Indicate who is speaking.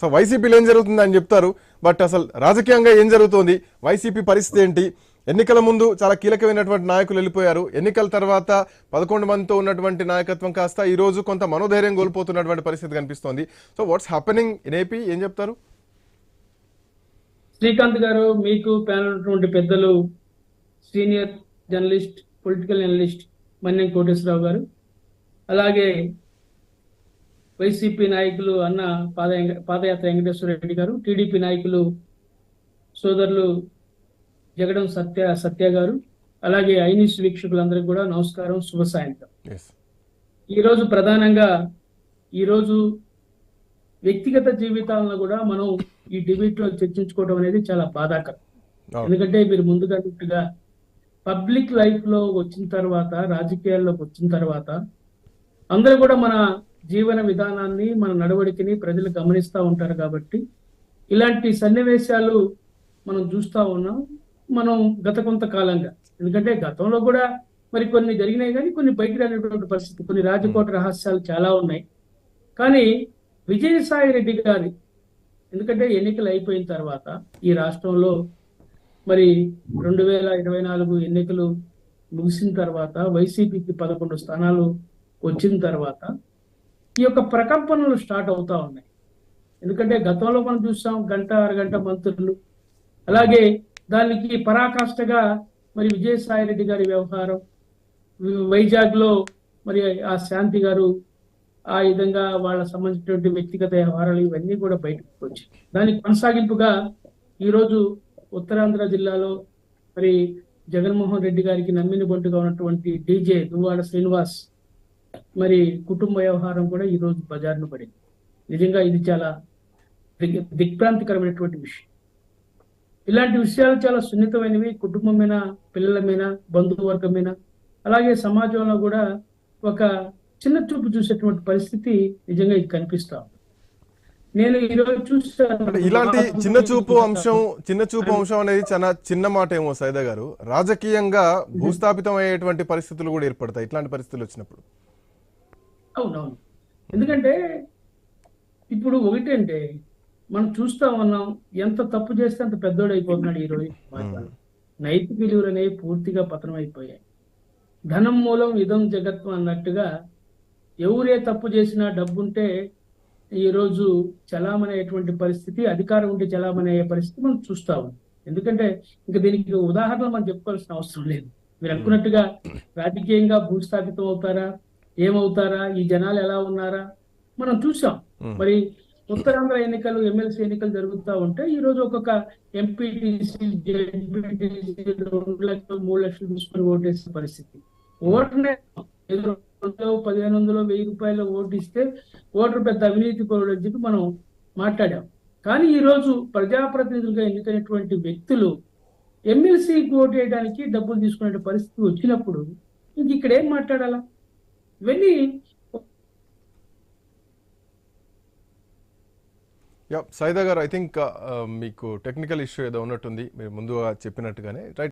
Speaker 1: So వైసీపీలో ఏం జరుగుతుంది అని చెప్తారు. బట్ అసలు రాజకీయంగా ఏం జరుగుతోంది? వైసీపీ పరిస్థితి ఏంటి? ఎన్నికల ముందు చాలా కీలకమైనటువంటి నాయకులు వెళ్ళిపోయారు. ఎన్నికల తర్వాత పదకొండు మందితో ఉన్నటువంటి నాయకత్వం కాస్త ఈ రోజు కొంత మనోధైర్యం కోల్పోతున్నటువంటి పరిస్థితి కనిపిస్తోంది. So what's happening in AP? ఏం చెప్తారు?
Speaker 2: శ్రీకాంత్ గారు మీకు ప్యానల్ ఉన్నటువంటి పెద్దలు senior journalist political analyst Manyam Koteswararao garu అలాగే వైసీపీ నాయకులు అన్న పాద పాదయాత్ర వెంకటేశ్వర రెడ్డి గారు టీడీపీ నాయకులు సోదరులు జగడం సత్య సత్య గారు అలాగే ఐనిస్ వీక్షకులందరికీ కూడా నమస్కారం శుభ సాయంత్రం. ఈరోజు ప్రధానంగా ఈరోజు వ్యక్తిగత జీవితాలను కూడా మనం ఈ డిబేట్లో చర్చించుకోవడం అనేది చాలా బాధాకరం. ఎందుకంటే మీరు ముందుగా అన్నట్టుగా పబ్లిక్ లైఫ్లో వచ్చిన తర్వాత రాజకీయాల్లోకి వచ్చిన తర్వాత అందరూ కూడా మన జీవన విధానాన్ని మన నడవడికని ప్రజలు గమనిస్తూ ఉంటారు కాబట్టి ఇలాంటి సన్నివేశాలు మనం చూస్తా ఉన్నాం. మనం గత కొంతకాలంగా ఎందుకంటే గతంలో కూడా మరి కొన్ని జరిగినాయి కానీ కొన్ని బయటకు రానటువంటి పరిస్థితి కొన్ని రాజకోట రహస్యాలు చాలా ఉన్నాయి. కానీ విజయసాయి రెడ్డి గారి ఎందుకంటే ఎన్నికలు అయిపోయిన తర్వాత ఈ రాష్ట్రంలో మరి రెండు వేల ఇరవై నాలుగు ఎన్నికలు ముగిసిన తర్వాత వైసీపీకి పదకొండు స్థానాలు వచ్చిన తర్వాత ఈ యొక్క ప్రకంపనలు స్టార్ట్ అవుతా ఉన్నాయి. ఎందుకంటే గతంలో మనం చూస్తాం గంట అరగంట మంత్రులు. అలాగే దానికి పరాకాష్ఠగా మరి విజయసాయి రెడ్డి గారి వ్యవహారం వైజాగ్లో మరి ఆ శాంతి గారు ఆ విధంగా వాళ్ళ సంబంధించినటువంటి వ్యక్తిగత వ్యవహారాలు ఇవన్నీ కూడా బయటకు వచ్చాయి. దానికి కొనసాగింపుగా ఈరోజు ఉత్తరాంధ్ర జిల్లాలో మరి జగన్మోహన్ రెడ్డి గారికి నమ్మిన బంటుగా ఉన్నటువంటి డీజే దువ్వాడ శ్రీనివాస్ మరి కుటుంబ వ్యవహారం కూడా ఈ రోజు బజార్ను పడింది. నిజంగా ఇది చాలా దిగ్- దిగ్భ్రాంతికరమైనటువంటి విషయం. ఇలాంటి విషయాలు చాలా సున్నితమైనవి కుటుంబం మీద పిల్లల మీద బంధువర్గం మీద అలాగే సమాజంలో కూడా ఒక చిన్న చూపు చూసేటువంటి పరిస్థితి నిజంగా ఇది కనిపిస్తా. నేను ఈరోజు చూస్తాను
Speaker 1: ఇలాంటి చిన్న చూపు అంశం చిన్న చూపు అంశం అనేది చాలా చిన్న మాట ఏమో సైదా గారు. రాజకీయంగా భూస్థాపితం అయ్యేటువంటి పరిస్థితులు కూడా ఏర్పడతాయి ఇట్లాంటి పరిస్థితులు వచ్చినప్పుడు.
Speaker 2: అవునవును. ఎందుకంటే ఇప్పుడు ఒకటంటే మనం చూస్తా ఉన్నాం ఎంత తప్పు చేస్తే అంత పెద్దోడు అయిపోతున్నాడు ఈ రోజు. నైతిక విలువలు అనేవి పూర్తిగా పతనం అయిపోయాయి. ధనం మూలం ఇదం జగత్వం అన్నట్టుగా ఎవరే తప్పు చేసినా డబ్బుంటే ఈ రోజు చలామణయ్యేటువంటి పరిస్థితి అధికారం ఉంటే చలామణి అయ్యే పరిస్థితి మనం చూస్తా ఉన్నాం. ఎందుకంటే ఇంకా దీనికి ఉదాహరణలు మనం చెప్పుకోవాల్సిన అవసరం లేదు. మీరు అనుకున్నట్టుగా రాజకీయంగా భూస్థాపితం అవుతారా? ఏమవుతారా? ఈ జనాలు ఎలా ఉన్నారా? మనం చూసాం. మరి ఉత్తరాంధ్ర ఎన్నికలు ఎమ్మెల్సీ ఎన్నికలు జరుగుతూ ఉంటే ఈ రోజు ఒక్కొక్క ఎంపీటీసీ జెడ్పీటీసీ రెండు లక్షలు మూడు లక్షలు తీసుకొని ఓటేసే పరిస్థితి. ఓటనే పదిహేను వందలు వెయ్యి రూపాయలు ఓటు ఇస్తే ఓటర్ పెద్ద అవినీతి పరుడు అని చెప్పి మనం మాట్లాడాం. కానీ ఈ రోజు ప్రజాప్రతినిధులుగా ఎన్నికైనటువంటి వ్యక్తులు ఎమ్మెల్సీకి ఓటు వేయడానికి డబ్బులు తీసుకునే పరిస్థితి వచ్చినప్పుడు ఇంక ఇక్కడ ఏం మాట్లాడాలా? ఇవన్నీ
Speaker 1: ya Saida garu I think uh, um, మీకు టెక్నికల్ ఇష్యూ ఏదో ఉన్నట్టుంది. మీరు ముందుగా చెప్పినట్టుగానే. రైట్